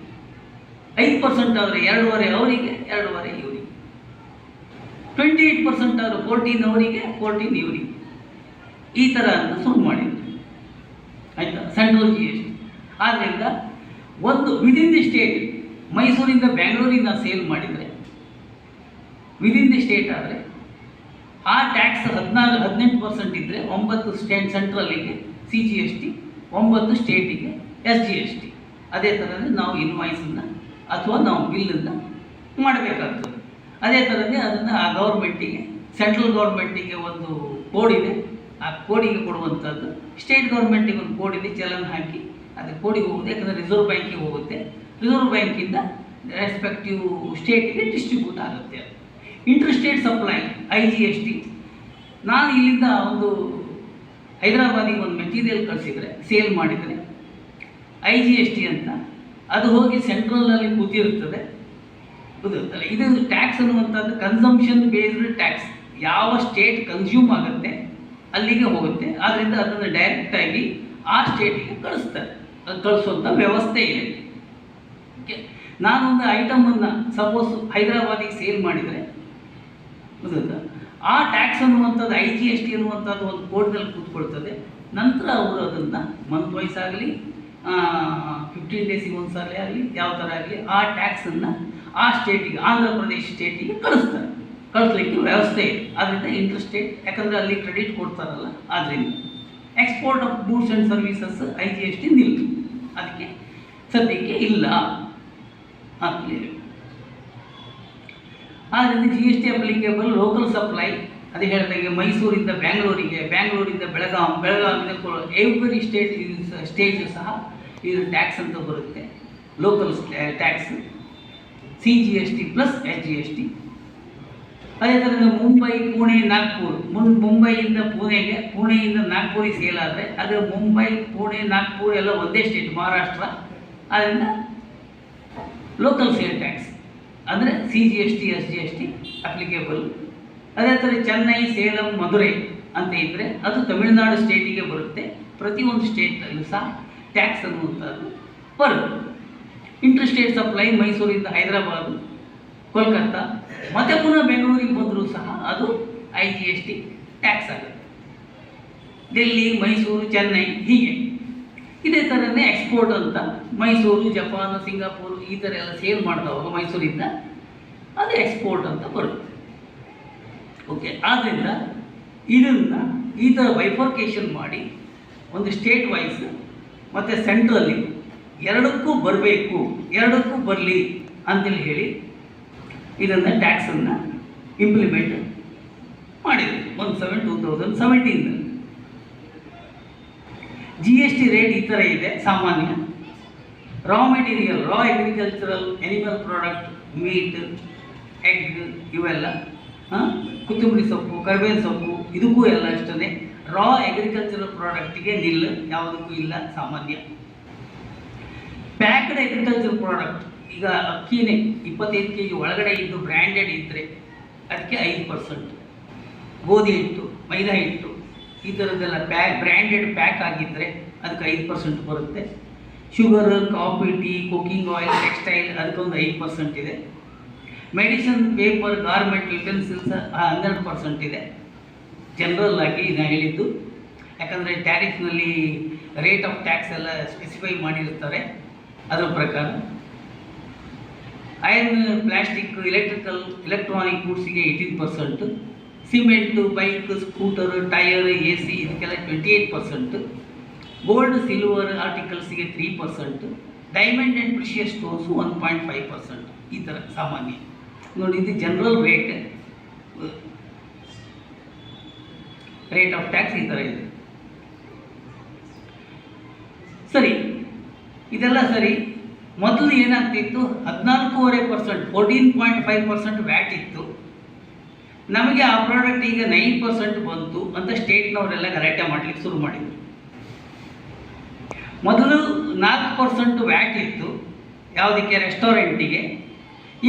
ಐದು ಪರ್ಸೆಂಟ್ ಆದರೆ ಎರಡೂವರೆ ಅವರಿಗೆ, ಎರಡೂವರೆ ಇವರಿಗೆ. ಟ್ವೆಂಟಿ ಏಯ್ಟ್ ಪರ್ಸೆಂಟ್ ಆದರೆ ಫೋರ್ಟೀನ್ ಅವರಿಗೆ ಫೋರ್ಟೀನ್ ಇವರಿಗೆ. ಈ ಥರ ಅಂತ ಸುಮ್ಮನೆ ಮಾಡಿದ್ರು. ಆಯಿತಾ? ಸೆಂಟ್ರಲ್ ಜಿ ಎಸ್ ಟಿ ಆದ್ದರಿಂದ ಒಂದು ವಿದಿನ್ ದಿ ಸ್ಟೇಟ್ ಮೈಸೂರಿಂದ ಬೆಂಗಳೂರಿಂದ ಸೇಲ್ ಮಾಡಿದರೆ ವಿದಿನ್ ದಿ ಸ್ಟೇಟ್ ಆದರೆ, ಆ ಟ್ಯಾಕ್ಸ್ ಹದಿನಾರು, ಹದಿನೆಂಟು ಪರ್ಸೆಂಟ್ ಇದ್ದರೆ ಒಂಬತ್ತು ಸ್ಟೇಟ್ ಸೆಂಟ್ರಲ್ಲಿಗೆ ಸಿ ಜಿ ಎಸ್ ಟಿ ಒಂಬತ್ತು ಸ್ಟೇಟಿಗೆ ಎಸ್ ಜಿ ಎಸ್ ಟಿ ಅದೇ ಥರನೇ ನಾವು ಇನ್ವಾಯ್ಸನ್ನು ಅಥವಾ ನಾವು ಬಿಲ್ಲನ್ನು ಮಾಡಬೇಕಾಗ್ತದೆ. ಅದೇ ಥರನೇ ಅದನ್ನು ಆ ಗೌರ್ಮೆಂಟಿಗೆ, ಸೆಂಟ್ರಲ್ ಗೌರ್ಮೆಂಟಿಗೆ ಒಂದು ಕೋಡ್ ಇದೆ. ಆ ಕೋಡಿಗೆ ಕೊಡುವಂಥದ್ದು. ಸ್ಟೇಟ್ ಗೌರ್ಮೆಂಟಿಗೆ ಒಂದು ಕೋಡ್ ಇದೆ, ಚಲನ್ ಹಾಕಿ. ಅದು ಕೋಡಿಗೆ ಹೋಗುತ್ತೆ, ಯಾಕಂದರೆ ರಿಸರ್ವ್ ಬ್ಯಾಂಕಿಗೆ ಹೋಗುತ್ತೆ. ರಿಸರ್ವ್ ಬ್ಯಾಂಕಿಂದ ರೆಸ್ಪೆಕ್ಟಿವ್ ಸ್ಟೇಟಿಗೆ ಡಿಸ್ಟ್ರಿಬ್ಯೂಟ್ ಆಗುತ್ತೆ inter state supply I G S T ನಾನು ಇಲ್ಲಿಂದ ಒಂದು ಹೈದರಾಬಾದಿಗೆ ಒಂದು ಮೆಟೀರಿಯಲ್ ಕಳಿಸಿದರೆ ಸೇಲ್ ಮಾಡಿದರೆ ಐ ಜಿ ಎಸ್ ಟಿ ಅಂತ ಅದು ಹೋಗಿ ಸೆಂಟ್ರಲ್ನಲ್ಲಿ ಕೂತಿರುತ್ತದೆ. ಗೊತ್ತಿರುತ್ತಲ್ಲ? ಇದು ಟ್ಯಾಕ್ಸ್ ಅನ್ನುವಂಥದ್ದು ಕನ್ಸಂಪ್ಷನ್ ಬೇಸ್ಡ್ ಟ್ಯಾಕ್ಸ್ ಯಾವ ಸ್ಟೇಟ್ ಕನ್ಸ್ಯೂಮ್ ಆಗುತ್ತೆ, ಅಲ್ಲಿಗೆ ಹೋಗುತ್ತೆ. ಆದ್ದರಿಂದ ಅದನ್ನು ಡೈರೆಕ್ಟಾಗಿ ಆ ಸ್ಟೇಟಿಗೆ ಕಳಿಸ್ತಾರೆ. ಅದು ಕಳಿಸುವಂಥ ವ್ಯವಸ್ಥೆ ಇದೆ. ಓಕೆ ನಾನೊಂದು ಐಟಮನ್ನು ಸಪೋಸ್ ಹೈದರಾಬಾದಿಗೆ ಸೇಲ್ ಮಾಡಿದರೆ ಗೊತ್ತಾಯ್ತಾ ಆ ಟ್ಯಾಕ್ಸ್ ಅನ್ನುವಂಥದ್ದು ಐ ಜಿ ಎಸ್ ಟಿ ಅನ್ನುವಂಥದ್ದು ಒಂದು ಕೋರ್ಟ್ನಲ್ಲಿ ಕೂತ್ಕೊಳ್ತದೆ. ನಂತರ ಅವರು ಅದನ್ನು ಮಂತ್ ವೈಸ್ ಆಗಲಿ ಫಿಫ್ಟೀನ್ ಡೇಸಿಗೆ ಒಂದು ಸಲ ಆಗಲಿ ಯಾವ ಥರ ಆಗಲಿ, ಆ ಟ್ಯಾಕ್ಸನ್ನು ಆ ಸ್ಟೇಟಿಗೆ ಆಂಧ್ರ ಪ್ರದೇಶ ಸ್ಟೇಟಿಗೆ ಕಳಿಸ್ತಾರೆ. ಕಳಿಸ್ಲಿಕ್ಕೆ ವ್ಯವಸ್ಥೆ ಇದೆ. ಆದ್ದರಿಂದ ಇಂಟರ್ ಯಾಕಂದರೆ ಅಲ್ಲಿ ಕ್ರೆಡಿಟ್ ಕೊಡ್ತಾರಲ್ಲ ಆದ್ದರಿಂದ export of goods and services I G S T ನಿಲ್ತು. ಅದಕ್ಕೆ ಸದ್ಯಕ್ಕೆ ಇಲ್ಲ ಆಗಲಿ ಆದ್ದರಿಂದ G S T applicable local supply ಅದು ಹೇಳಿದಂಗೆ ಮೈಸೂರಿಂದ ಬ್ಯಾಂಗ್ಳೂರಿಗೆ ಬ್ಯಾಂಗ್ಳೂರಿಂದ ಬೆಳಗಾಂ ಬೆಳಗಾವಿಂದ ಎವ್ರಿ ಸ್ಟೇಟ್ ಸ್ಟೇಜ್ ಸಹ ಇದು ಟ್ಯಾಕ್ಸ್ ಅಂತ ಬರುತ್ತೆ. Local tax. C G S T plus S G S T ಅದೇ ಥರ ಮುಂಬೈ, ಪುಣೆ, ನಾಗ್ಪುರ್. ಮುನ್, ಮುಂಬೈಯಿಂದ ಪುಣೆಗೆ, ಪುಣೆಯಿಂದ ನಾಗ್ಪುರಿಗೆ ಸೇಲ್ ಆದರೆ ಅದು ಮುಂಬೈ, ಪುಣೆ, ನಾಗ್ಪುರ್ ಎಲ್ಲ ಒಂದೇ ಸ್ಟೇಟ್ ಮಹಾರಾಷ್ಟ್ರ. ಆದ್ದರಿಂದ ಲೋಕಲ್ ಸೇಲ್ ಟ್ಯಾಕ್ಸ್ ಅಂದರೆ C G S T S G S T applicable ಅದೇ ಥರ ಚೆನ್ನೈ, ಸೇಲಂ, ಮಧುರೈ ಅಂತ ಇದ್ದರೆ ಅದು ತಮಿಳುನಾಡು ಸ್ಟೇಟಿಗೆ ಬರುತ್ತೆ. ಪ್ರತಿಯೊಂದು ಸ್ಟೇಟ್ನಲ್ಲೂ ಸಹ ಟ್ಯಾಕ್ಸ್ ಅನ್ನುವಂಥದ್ದು ಬರುತ್ತೆ. ಇಂಟರ್ ಸ್ಟೇಟ್ ಸಪ್ಲೈ ಮೈಸೂರಿಂದ ಹೈದರಾಬಾದು, ಕೋಲ್ಕತ್ತಾ, ಮತ್ತೆ ಪುನಃ ಬೆಂಗಳೂರಿಗೆ ಬಂದರೂ ಸಹ ಅದು I G S T tax ಆಗುತ್ತೆ. ಡೆಲ್ಲಿ ಮೈಸೂರು, ಚೆನ್ನೈ ಹೀಗೆ. ಇದೇ ಥರನೇ ಎಕ್ಸ್ಪೋರ್ಟ್ ಅಂತ ಮೈಸೂರು, ಜಪಾನ್, ಸಿಂಗಾಪುರ್ ಈ ಥರ ಎಲ್ಲ ಸೇಲ್ ಮಾಡ್ತಾವಾಗ ಮೈಸೂರಿಂದ ಅದು ಎಕ್ಸ್ಪೋರ್ಟ್ ಅಂತ ಬರುತ್ತೆ. ಓಕೆ ಆದ್ದರಿಂದ ಇದನ್ನು ಈ ಥರ ವೈಫರ್ಕೇಶನ್ ಮಾಡಿ ಒಂದು ಸ್ಟೇಟ್ ವೈಸ್ ಮತ್ತು ಸೆಂಟ್ರಲ್ಲಿ ಎರಡಕ್ಕೂ ಬರಬೇಕು, ಎರಡಕ್ಕೂ ಬರಲಿ ಅಂತೇಳಿ ಹೇಳಿ ಇದನ್ನು ಟ್ಯಾಕ್ಸನ್ನು ಇಂಪ್ಲಿಮೆಂಟ್ ಮಾಡಿದೆ one seven two thousand seventeen G S T rate ಈ ಥರ ಇದೆ, ಸಾಮಾನ್ಯ. Raw material raw agricultural animal product meat egg ಇವೆಲ್ಲ, ಹಾಂ? ಕೊತ್ತಂಬರಿ ಸೊಪ್ಪು, ಕರಿಬೇವಿನ ಸೊಪ್ಪು ಇದಕ್ಕೂ ಎಲ್ಲ ಅಷ್ಟೇ ರಾ ಅಗ್ರಿಕಲ್ಚರಲ್ ಪ್ರಾಡಕ್ಟ್ಗೆ ನಿಲ್, ಯಾವುದಕ್ಕೂ ಇಲ್ಲ, ಸಾಮಾನ್ಯ. ಪ್ಯಾಕ್ಡ್ ಅಗ್ರಿಕಲ್ಚರ್ ಪ್ರಾಡಕ್ಟ್ ಈಗ ಅಕ್ಕಿನೇ ಇಪ್ಪತ್ತೈದು ಕೆ ಜಿ ಒಳಗಡೆ ಇದ್ದು ಬ್ರ್ಯಾಂಡೆಡ್ ಇದ್ದರೆ ಅದಕ್ಕೆ ಐದು ಪರ್ಸೆಂಟ್ ಗೋಧಿ ಹಿಟ್ಟು, ಮೈದಾ ಹಿಟ್ಟು, ಈ ಥರದ್ದೆಲ್ಲ ಪ್ಯಾಕ್ ಬ್ರ್ಯಾಂಡೆಡ್ ಪ್ಯಾಕ್ ಆಗಿದ್ದರೆ ಅದಕ್ಕೆ ಐದು ಪರ್ಸೆಂಟ್ ಬರುತ್ತೆ. Sugar coffee tea cooking oil textile ಅದಕ್ಕೊಂದು ಐದು ಪರ್ಸೆಂಟ್ ಇದೆ. ಮೆಡಿಸಿನ್ ಪೇಪರ್ ಗಾರ್ಮೆಂಟ್ ಯುಟೆನ್ಸಿಲ್ಸ್ ಹನ್ನೆರಡು ಪರ್ಸೆಂಟ್ ಇದೆ. ಜನರಲ್ ಆಗಿ ನಾನು ಹೇಳಿದ್ದು. ಯಾಕಂದರೆ ಟ್ಯಾರಿಫ್ನಲ್ಲಿ ರೇಟ್ ಆಫ್ ಟ್ಯಾಕ್ಸ್ ಎಲ್ಲ ಸ್ಪೆಸಿಫೈ ಮಾಡಿರ್ತಾರೆ. ಅದರ ಪ್ರಕಾರ. Iron plastic electrical electronic ಗೂಡ್ಸಿಗೆ eighteen percent cement bike scooter tyre A C ಇದಕ್ಕೆಲ್ಲ twenty eight percent gold silver ಆರ್ಟಿಕಲ್ಸಿಗೆ three percent diamond and precious stones one point five percent ಈ ಥರ ಸಾಮಾನ್ಯ. ನೋಡಿ, ಇದು general rate rate of tax ಈ ಥರ ಇದೆ. ಸರಿ, ಇದೆಲ್ಲ ಸರಿ. ಮೊದಲು ಏನಾಗ್ತಿತ್ತು? ಹದಿನಾಲ್ಕೂವರೆ percent fourteen point five percent VAT ಇತ್ತು. ನಮಗೆ ಆ ಪ್ರಾಡಕ್ಟ್ ಈಗ ನೈನ್ ಪರ್ಸೆಂಟ್ ಬಂತು ಅಂತ ಸ್ಟೇಟ್ನವರೆಲ್ಲ ಗಲಾಟೆ ಮಾಡಲಿಕ್ಕೆ ಶುರು ಮಾಡಿದರು. ಮೊದಲು ನಾಲ್ಕು ಪರ್ಸೆಂಟ್ ವ್ಯಾಟ್ ಇತ್ತು ಯಾವುದಕ್ಕೆ? ರೆಸ್ಟೋರೆಂಟಿಗೆ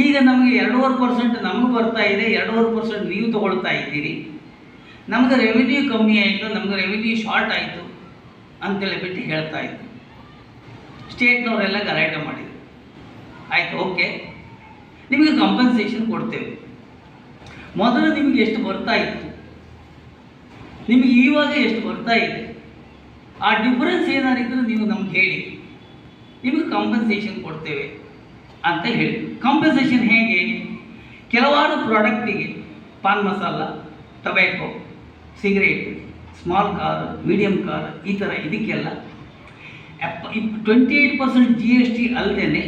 ಈಗ ನಮಗೆ ಎರಡೂವರೆ ಪರ್ಸೆಂಟ್ ನಮಗೆ ಬರ್ತಾ ಇದೆ, ಎರಡೂವರೆ ಪರ್ಸೆಂಟ್ ನೀವು ತಗೊಳ್ತಾ ಇದ್ದೀರಿ. ನಮಗೆ ರೆವಿನ್ಯೂ ಕಮ್ಮಿ ಆಯಿತು, ನಮ್ಗೆ ರೆವಿನ್ಯೂ ಶಾರ್ಟ್ ಆಯಿತು ಅಂತೇಳಿ ಬಿಟ್ಟು ಹೇಳ್ತಾ ಇದ್ರು ಸ್ಟೇಟ್ನವರೆಲ್ಲ ಗಲಾಟೆ ಮಾಡಿದರು. ಆಯಿತು ಓಕೆ ನಿಮಗೆ ಕಂಪನ್ಸೇಷನ್ ಕೊಡ್ತೇವೆ. ಮೊದಲು ನಿಮಗೆ ಎಷ್ಟು ಬರ್ತಾ ಇತ್ತು? ನಿಮಗೆ ಈವಾಗ ಎಷ್ಟು ಬರ್ತಾ ಇದೆ? ಆ ಡಿಫರೆನ್ಸ್ ಏನಾರಿದ್ರು ನೀವು ನಮ್ಗೆ ಹೇಳಿ. ನಿಮಗೆ ಕಾಂಪನ್ಸೇಷನ್ ಕೊಡ್ತೇವೆ ಅಂತ ಹೇಳಿ. ಕಾಂಪನ್ಸೇಷನ್ ಹೇಗೆ? ಕೆಲವಾರು ಪ್ರಾಡಕ್ಟಿಗೆ paan masala tobacco cigarette small car medium car ಈ ಥರ ಇದಕ್ಕೆಲ್ಲ ಎಪ್ಪ twenty eight percent G S T ಅಲ್ಲದೇ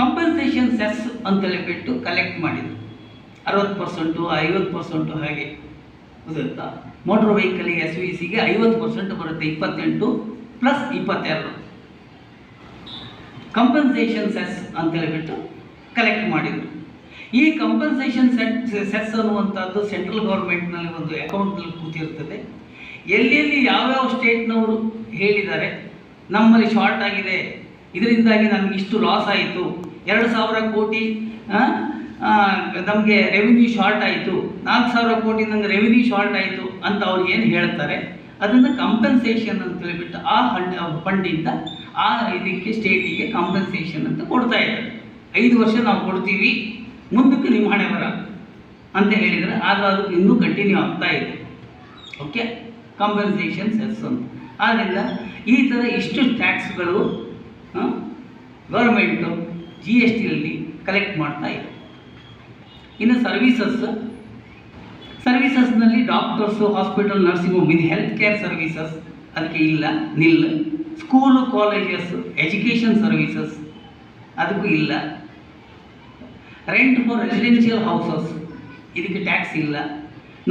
ಕಂಪನ್ಸೇಷನ್ ಸೆಸ್ ಅಂತೇಳಿ ಬಿಟ್ಟು ಕಲೆಕ್ಟ್ ಮಾಡಿದರು. ಅರವತ್ತು ಪರ್ಸೆಂಟು ಐವತ್ತು ಪರ್ಸೆಂಟು ಹಾಗೆ ಗೊತ್ತಾ ಮೋಟ್ರ್ ವೆಹಿಕಲಿಗೆ ಎಸ್ ವಿ ಸಿಗೆ ಐವತ್ತು ಪರ್ಸೆಂಟ್ ಬರುತ್ತೆ, ಇಪ್ಪತ್ತೆಂಟು ಪ್ಲಸ್ ಇಪ್ಪತ್ತೆರಡು. ಕಂಪನ್ಸೇಷನ್ ಸೆಸ್ ಅಂತೇಳಿಬಿಟ್ಟು ಕಲೆಕ್ಟ್ ಮಾಡಿದರು. ಈ ಕಂಪನ್ಸೇಷನ್ ಸೆಟ್ ಸೆಸ್ ಅನ್ನುವಂಥದ್ದು ಸೆಂಟ್ರಲ್ ಗೌರ್ಮೆಂಟ್ನಲ್ಲಿ ಒಂದು ಅಕೌಂಟ್ನಲ್ಲಿ ಕೂತಿರ್ತದೆ. ಎಲ್ಲೆಲ್ಲಿ ಯಾವ್ಯಾವ ಸ್ಟೇಟ್ನವರು ಹೇಳಿದ್ದಾರೆ, ನಮ್ಮಲ್ಲಿ ಶಾರ್ಟ್ ಆಗಿದೆ, ಇದರಿಂದಾಗಿ ನಮ್ಗೆ ಇಷ್ಟು ಲಾಸ್ ಆಯಿತು, ಎರಡು ಸಾವಿರ ಕೋಟಿ ನಮಗೆ ರೆವಿನ್ಯೂ ಶಾರ್ಟ್ ಆಯಿತು, ನಾಲ್ಕು ಸಾವಿರ ಕೋಟಿ ನಂಗೆ ರೆವಿನ್ಯೂ ಶಾರ್ಟ್ ಆಯಿತು ಅಂತ ಅವ್ರು ಏನು ಹೇಳ್ತಾರೆ, ಅದನ್ನು ಕಂಪನ್ಸೇಷನ್ ಅಂತ ಹೇಳಿಬಿಟ್ಟು ಆ ಹಂಡ್ ಫಂಡಿಂದ ಆ ಇದಕ್ಕೆ ಸ್ಟೇಟಿಗೆ ಕಾಂಪನ್ಸೇಷನ್ ಅಂತ ಕೊಡ್ತಾ ಇದ್ದಾರೆ. ಐದು ವರ್ಷ ನಾವು ಕೊಡ್ತೀವಿ. ಮುಂದಕ್ಕೆ ನೀವು ಹಣೆ ಬರ ಅಂತ ಹೇಳಿದರೆ ಆದರೆ ಅದು ಇನ್ನೂ ಕಂಟಿನ್ಯೂ ಆಗ್ತಾ ಇದೆ. ಓಕೆ ಕಾಂಪನ್ಸೇಷನ್ ಸೆಸ್ ಅಂತ. ಆದ್ದರಿಂದ ಈ ಥರ ಇಷ್ಟು ಟ್ಯಾಕ್ಸ್ಗಳು ಗೌರ್ಮೆಂಟು ಜಿ ಎಸ್ ಟಿಯಲ್ಲಿ ಕಲೆಕ್ಟ್ ಮಾಡ್ತಾ ಇದೆ. ಇನ್ನು services ಸರ್ವೀಸಸ್ನಲ್ಲಿ doctors hospital nursing home in health care services ಅದಕ್ಕೆ ಇಲ್ಲ, ನಿಲ್ಲ. ಸ್ಕೂಲು ಕಾಲೇಜಸ್ ಎಜುಕೇಷನ್ ಸರ್ವೀಸಸ್ ಅದಕ್ಕೂ ಇಲ್ಲ. ರೆಂಟ್ ಫಾರ್ ರೆಸಿಡೆನ್ಷಿಯಲ್ ಹೌಸಸ್ ಇದಕ್ಕೆ ಟ್ಯಾಕ್ಸ್ ಇಲ್ಲ.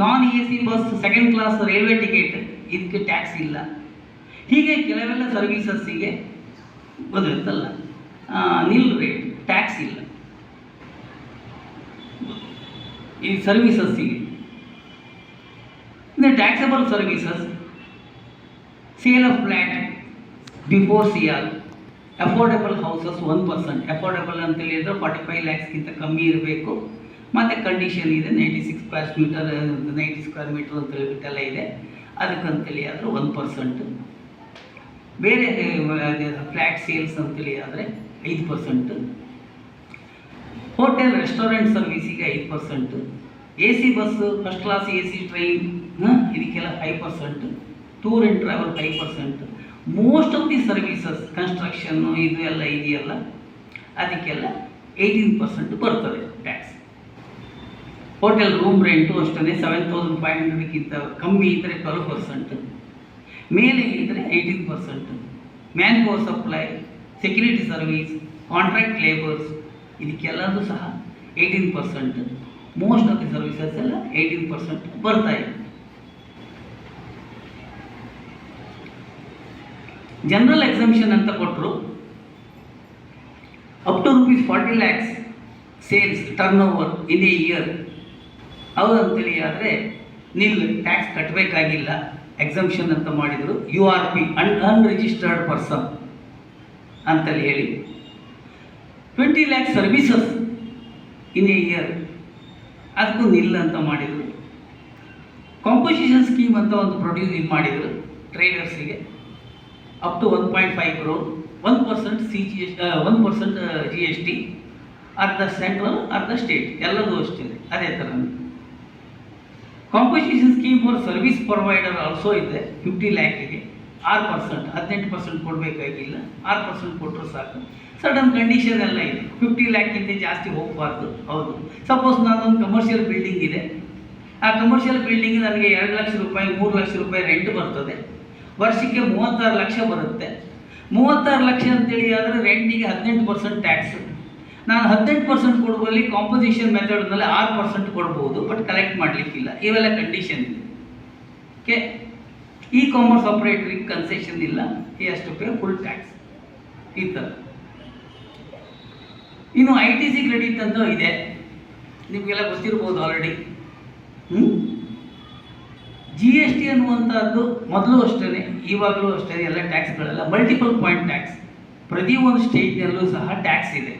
Non A C bus second class railway ticket ಇದಕ್ಕೆ ಟ್ಯಾಕ್ಸ್ ಇಲ್ಲ. ಹೀಗೆ ಕೆಲವೆಲ್ಲ ಸರ್ವೀಸಸ್ಸಿಗೆ ಗೊತ್ತಿರುತ್ತಲ್ಲ ನಿಲ್ ರೇಟ್ ಟ್ಯಾಕ್ಸ್ ಇಲ್ಲ. ಈ ಸರ್ವೀಸಸ್ಸಿಗೆ ಇನ್ನು taxable services sale of flat before C R affordable houses one percent affordable ಅಂತ ಹೇಳಿದ್ರೆ ಫಾರ್ಟಿ ಫೈವ್ ಲ್ಯಾಕ್ಸ್ಗಿಂತ ಕಮ್ಮಿ ಇರಬೇಕು. ಮತ್ತು ಕಂಡೀಷನ್ ಇದೆ ninety six square metre ninety square metre ಅಂತ ಹೇಳ್ಬಿಟ್ಟೆಲ್ಲ ಇದೆ. ಅದಕ್ಕಂತೇಳಿ ಆದರೆ ಒನ್ ಪರ್ಸೆಂಟ್ ಬೇರೆ ಫ್ಲ್ಯಾಟ್ ಸೇಲ್ಸ್ ಅಂತೇಳಿ ಆದರೆ ಐದು ಪರ್ಸೆಂಟ್ ಹೋಟೆಲ್ ರೆಸ್ಟೋರೆಂಟ್ ಸರ್ವಿಸಿಗೆ ಐದು percent A C bus first class A C train ಇದಕ್ಕೆಲ್ಲ five percent tour and travel five percent most of the services construction ಇದು ಎಲ್ಲ ಇದೆಯಲ್ಲ? ಅದಕ್ಕೆಲ್ಲ ಏಯ್ಟೀನ್ ಪರ್ಸೆಂಟ್ ಬರ್ತದೆ ಟ್ಯಾಕ್ಸ್ ಹೋಟೆಲ್ ರೂಮ್ ರೆಂಟು ಅಷ್ಟೇ ಸೆವೆನ್ ತೌಸಂಡ್ ಫೈವ್ ಹಂಡ್ರೆಡ್ಗಿಂತ ಕಮ್ಮಿ ಇದ್ದರೆ ಟ್ವೆಲ್ವ್ ಪರ್ಸೆಂಟ್ ಮೇಲೆ ಇದ್ದರೆ eighteen percent man power supply security service contract labours ಇದಕ್ಕೆಲ್ಲದೂ ಸಹ eighteen percent most of the services ಎಲ್ಲ ಏಯ್ಟೀನ್ ಪರ್ಸೆಂಟ್ ಬರ್ತಾ ಜನರಲ್ ಎಕ್ಸಮ್ಷನ್ ಅಂತ ಕೊಟ್ಟರು up to rupees forty lakhs sales turnover in a year ಹೌದಂತೇಳಿ ಆದರೆ nil tax ಕಟ್ಟಬೇಕಾಗಿಲ್ಲ exemption ಅಂತ ಮಾಡಿದರು. U R P un unregistered person ಅಂತಲ್ಲಿ ಹೇಳಿ. Twenty lakhs services in a year ಅದಕ್ಕೂ ನಿಲ್ ಅಂತ ಮಾಡಿದರು. ಕಾಂಪೋಸಿಷನ್ ಸ್ಕೀಮ್ ಅಂತ ಒಂದು ಪ್ರೊಡ್ಯೂಸ್ ಇದು ಮಾಡಿದರು ಟ್ರೇಡರ್ಸಿಗೆ up to five crore one percent C G S one percent G S T ಅರ್ಧ ಸೆಂಟ್ರಲ್ ಅರ್ಧ ಸ್ಟೇಟ್ ಎಲ್ಲದೂ ಅಷ್ಟೇ. ಅದೇ ಥರ composition scheme for service provider also ಇದೆ. ಫಿಫ್ಟಿ ಲ್ಯಾಕಿಗೆ ಆರು ಪರ್ಸೆಂಟ್ ಹದಿನೆಂಟು ಪರ್ಸೆಂಟ್ ಕೊಡಬೇಕಾಗಿಲ್ಲ. ಆರು ಪರ್ಸೆಂಟ್ ಕೊಟ್ಟರು ಸಾಕು. ಸಡನ್ ಕಂಡೀಷನ್ ಎಲ್ಲ ಇದೆ. ಫಿಫ್ಟಿ ಲ್ಯಾಕ್ಕಿಂತ ಜಾಸ್ತಿ ಹೋಗಬಾರ್ದು. ಹೌದು. ಸಪೋಸ್ ನಾನೊಂದು ಕಮರ್ಷಿಯಲ್ ಬಿಲ್ಡಿಂಗ್ ಇದೆ. ಆ ಕಮರ್ಷಿಯಲ್ ಬಿಲ್ಡಿಂಗ್ ನನಗೆ ಎರಡು ಲಕ್ಷ ರೂಪಾಯಿ, ಮೂರು ಲಕ್ಷ ರೂಪಾಯಿ ರೆಂಟ್ ಬರ್ತದೆ. ವರ್ಷಕ್ಕೆ ಮೂವತ್ತಾರು ಲಕ್ಷ ಬರುತ್ತೆ. ಮೂವತ್ತಾರು ಲಕ್ಷ ಅಂತೇಳಿ ಆದರೆ ರೆಂಟಿಗೆ ಹದಿನೆಂಟು ಪರ್ಸೆಂಟ್ ಟ್ಯಾಕ್ಸ್ ನಾನು ಹದಿನೆಂಟು ಪರ್ಸೆಂಟ್ ಕೊಡುವಲ್ಲಿ ಕಾಂಪೋಸಿಷನ್ ಮೆಥಡ್ನಲ್ಲಿ ಆರು ಪರ್ಸೆಂಟ್ ಕೊಡ್ಬೋದು ಬಟ್ ಕಲೆಕ್ಟ್ ಮಾಡಲಿಕ್ಕಿಲ್ಲ. ಇವೆಲ್ಲ ಕಂಡೀಷನ್ ಇದೆ. ಓಕೆ ಇ ಕಾಮರ್ಸ್ ಆಪ್ರೇಟ್ರಿಗೆ ಕನ್ಸೆಷನ್ ಇಲ್ಲ. ಈ ಅಷ್ಟು ಪೇ ಫುಲ್ ಟ್ಯಾಕ್ಸ್ ಈ ಥರ ಇನ್ನು ಐ ಟಿ ಸಿ ಕ್ರೆಡಿಟ್ ಅಂತ ಇದೆ. ನಿಮಗೆಲ್ಲ ಗೊತ್ತಿರ್ಬೋದು ಆಲ್ರೆಡಿ ಜಿ ಎಸ್ ಟಿ ಅನ್ನುವಂಥದ್ದು ಮೊದಲು ಅಷ್ಟೇ ಇವಾಗಲೂ ಅಷ್ಟೇ ಎಲ್ಲ ಟ್ಯಾಕ್ಸ್ಗಳೆಲ್ಲ ಮಲ್ಟಿಪಲ್ ಪಾಯಿಂಟ್ ಟ್ಯಾಕ್ಸ್ ಪ್ರತಿಯೊಂದು ಸ್ಟೇಟ್ನಲ್ಲೂ ಸಹ ಟ್ಯಾಕ್ಸ್ ಇದೆ.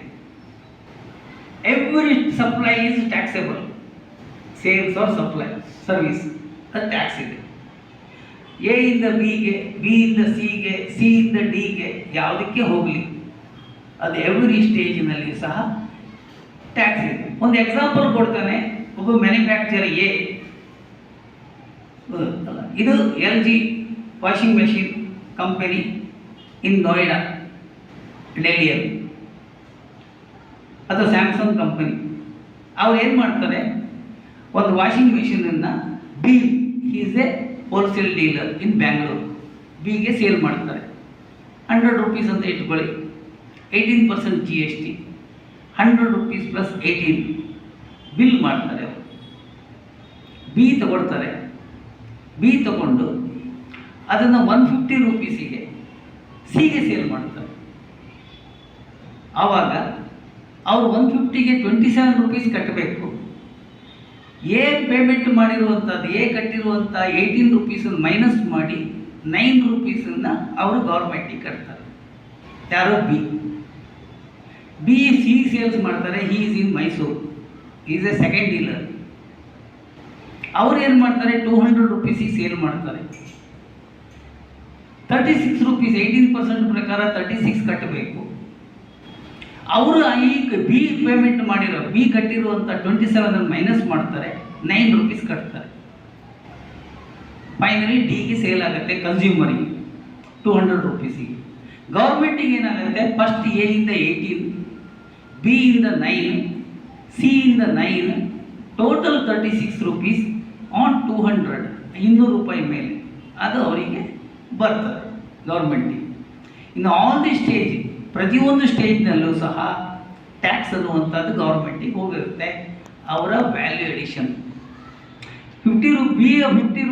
Every supply is taxable sales or supply service ಅದು ಟ್ಯಾಕ್ಸ್ ಇದೆ. ಎ ಇಂದ ಬಿಗೆ ಬಿ ಇಂದ ಸಿಗೆ ಸಿ ಇಂದ ಡಿಗೆ ಯಾವುದಕ್ಕೆ ಹೋಗಲಿ, ಅದು ಎವ್ರಿ ಸ್ಟೇಜಿನಲ್ಲಿ ಸಹ ಟ್ಯಾಕ್ಸ್ ಇದೆ. ಒಂದು ಎಕ್ಸಾಂಪಲ್ ಕೊಡ್ತಾನೆ, ಒಬ್ಬ ಮ್ಯಾನುಫ್ಯಾಕ್ಚರ್ ಎ ಇದು L G washing machine company in Noida, ಡೆಲ್ಲಿಯಲ್ಲಿ. ಅದು ಸ್ಯಾಮ್ಸಂಗ್ ಕಂಪನಿ. ಅವ್ರು ಏನು ಮಾಡ್ತಾರೆ? ಒಂದು washing ಮೆಷಿನನ್ನು B is a wholesale dealer in Bangalore. ಬಿಗೆ ಸೇಲ್ ಮಾಡ್ತಾರೆ. ಹಂಡ್ರೆಡ್ ರುಪೀಸ್ ಅಂತ ಇಟ್ಕೊಳ್ಳಿ. Eighteen percent G S T. Hundred rupees plus eighteen. Bill ಮಾಡ್ತಾರೆ ಅವರು. ಬಿ ತಗೊಳ್ತಾರೆ. ಬಿ ತಗೊಂಡು ಅದನ್ನು ಒನ್ ಫಿಫ್ಟಿ ರುಪೀಸಿಗೆ ಸಿಗೆ ಸೇಲ್ ಮಾಡ್ತಾರೆ. ಆವಾಗ ಅವರು ಒನ್ ಫಿಫ್ಟಿಗೆ ಟ್ವೆಂಟಿ ಸೆವೆನ್ ರುಪೀಸ್ ಕಟ್ಟಬೇಕು ಎ ಪೇಮೆಂಟ್ ಮಾಡಿರುವಂಥದ್ದು ಏ ಕಟ್ಟಿರುವಂಥ ಏಯ್ಟೀನ್ ರುಪೀಸನ್ನು ಮೈನಸ್ ಮಾಡಿ ನೈನ್ ರುಪೀಸನ್ನು ಅವರು ಗೌರ್ಮೆಂಟಿಗೆ ಕಟ್ತಾರೆ. ಯಾರೋ? ಬಿ ಬಿ ಸಿ ಸೇಲ್ಸ್ ಮಾಡ್ತಾರೆ he is in Mysuru is a second dealer ಅವ್ರು ಏನು ಮಾಡ್ತಾರೆ? ಟೂ ಹಂಡ್ರೆಡ್ ರುಪೀಸಿಗೆ ಸೇಲ್ ಮಾಡ್ತಾರೆ. Thirty six rupees eighteen percent ಪ್ರಕಾರ ತರ್ಟಿ ಸಿಕ್ಸ್ ಕಟ್ಟಬೇಕು. ಅವರು ಈ ಬಿ ಪೇಮೆಂಟ್ ಮಾಡಿರೋ ಬಿ ಕಟ್ಟಿರುವಂಥ ಟ್ವೆಂಟಿ ಸೆವೆನ್ ಮೈನಸ್ ಮಾಡ್ತಾರೆ ನೈನ್ ರುಪೀಸ್ ಕಟ್ತಾರೆ. ಫೈನಲಿ ಡಿಗೆ ಸೇಲ್ ಆಗುತ್ತೆ ಕನ್ಸ್ಯೂಮರಿಗೆ ಟೂ ಹಂಡ್ರೆಡ್ ರುಪೀಸಿಗೆ ಗೌರ್ಮೆಂಟಿಗೆ ಏನಾಗುತ್ತೆ? ಫಸ್ಟ್ ಎ ಇಂದ ಏಯ್ಟೀನ್ ಬಿ ಇಂದ ನೈನ್ ಸಿ ಇಂದ nine total thirty six rupees on two hundred ಇನ್ನೂರು ರೂಪಾಯಿ ಮೇಲೆ. ಅದು ಅವರಿಗೆ ಬರ್ತದೆ ಗೌರ್ಮೆಂಟಿಗೆ. ಇನ್ನು ಆಲ್ ದಿ ಸ್ಟೇಜ್ ಪ್ರತಿಯೊಂದು ಸ್ಟೇಜ್ನಲ್ಲೂ ಸಹ ಟ್ಯಾಕ್ಸ್ ಅನ್ನುವಂಥದ್ದು ಗೌರ್ಮೆಂಟಿಗೆ ಹೋಗಿರುತ್ತೆ. ಅವರ ವ್ಯಾಲ್ಯೂ ಎಡಿಷನ್ ಫಿಫ್ಟಿ ರು ಬಿ ಫಿಫ್ಟಿ